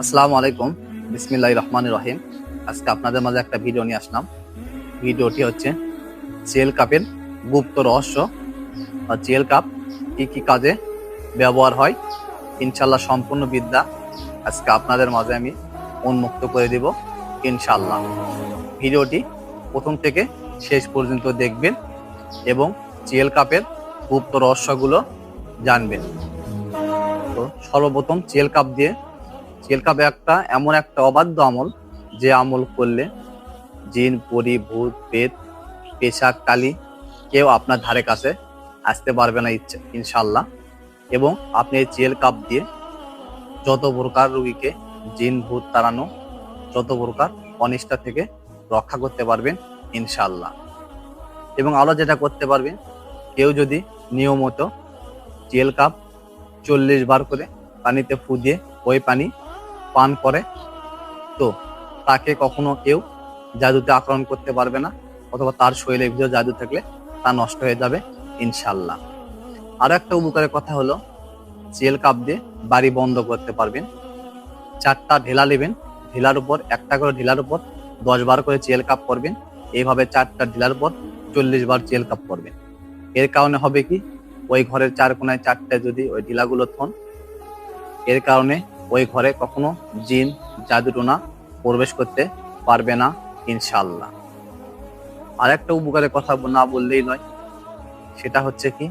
আসসালামু আলাইকুম। বিসমিল্লাহ রহমান রহিম। আজকে আপনাদের মাঝে একটা ভিডিও নিয়ে আসলাম। ভিডিওটি হচ্ছে চেল কাপের গুপ্ত রহস্য। আর চেল কাপ কি কি কাজে ব্যবহার হয় ইনশাল্লাহ সম্পূর্ণ বিদ্যা আজকে আপনাদের মাঝে আমি উন্মুক্ত করে দিব ইনশাল্লাহ ভিডিওটি প্রথম থেকে শেষ পর্যন্ত দেখবেন এবং চেল কাপের গুপ্ত রহস্যগুলো জানবেন। তো সর্বপ্রথম চেল কাপ দিয়ে চেল কাপ একটা এমন একটা অবাধ্য আমল যে আমল করলে জিন, পরি, ভূত পেট পেশাক কালি কেউ আপনার ধারে কাছে আসতে পারবে না ইচ্ছে ইনশাল্লাহ এবং আপনি এই চেল কাপ দিয়ে যত প্রকার রুগীকে জিন, ভূত তাড়ানো, যত প্রকার অনিষ্ঠা থেকে রক্ষা করতে পারবেন ইনশাল্লাহ এবং আরও যেটা করতে পারবেন, কেউ যদি নিয়মিত চেল কাপ চল্লিশ বার করে পানিতে ফু দিয়ে ওই পানি পান করে, তো তাকে কখনো কেউ জাদুতে আক্রমণ করতে পারবে না অথবা তার শরীরের ভিতরে জাদু থাকলে তা নষ্ট হয়ে যাবে ইনশাল্লাহ আরও একটা উপকারের কথা হলো চেল কাপ দিয়ে বাড়ি বন্ধ করতে পারবেন। চারটা ঢেলা নেবেন, ঢেলার উপর, একটা করে ঢেলার উপর দশ বার করে চেল কাপ করবেন। এইভাবে চারটা ঢেলার উপর চল্লিশ বার চেল কাপ করবেন। এর কারণে হবে কি, ওই ঘরের চার কোনায় চারটে যদি ওই ঢিলাগুলো থন, এর কারণে ওই ঘরে কখনো জিন, জাদুটোনা প্রবেশ করতে পারবে না ইনশাল্লাহ আর একটা উপকারের কথা না বললেই নয়, সেটা হচ্ছে কি,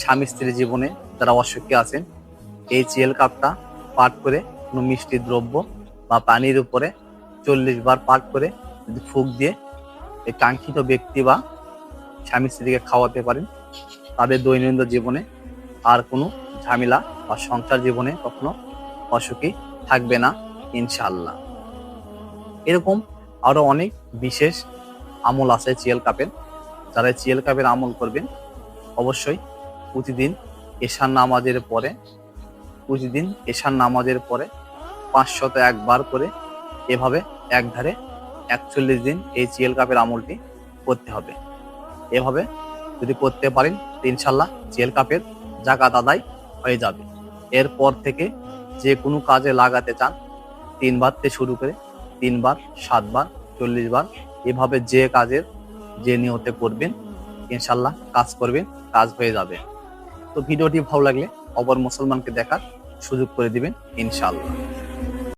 স্বামী স্ত্রীর জীবনে যারা অসুখী আছেন, এই চিয়েল কাপটা পাঠ করে কোনো মিষ্টি দ্রব্য বা পানির উপরে চল্লিশ বার পাঠ করে যদি ফুক দিয়ে এই কাঙ্ক্ষিত ব্যক্তি বা স্বামী স্ত্রীকে খাওয়াতে পারেন, তাদের দৈনন্দিন জীবনে আর কোনো ঝামেলা বা সংসার জীবনে কখনো অসুখী থাকবে না ইনশাল্লাহ এরকম আরও অনেক বিশেষ আমল আছে চিয়েল কাপের। যারা চিয়েল কাপের আমল করবেন, অবশ্যই প্রতিদিন এশার নামাজের পরে, প্রতিদিন এশার নামাজের পরে পাঁচশত একবার করে এভাবে এক ধারে একচল্লিশ দিন এই চিয়েল কাপের আমলটি করতে হবে। এভাবে যদি করতে পারেন ইনশাল্লাহ চিয়েল কাপের জাকাত আদায় হয়ে যাবে। এরপর থেকে যে কোনো কাজে লাগাতে চান, তিনবার থেকে শুরু করে তিনবার, সাতবার চল্লিশ বার এভাবে যে কাজের যে নিয়তে করবেন, ইনশাল্লাহ কাজ করবেন, কাজ হয়ে যাবে। তো ভিডিওটি ভালো লাগলে অপর মুসলমানকে দেখার সুযোগ করে দিবেন, ইনশাল্লাহ।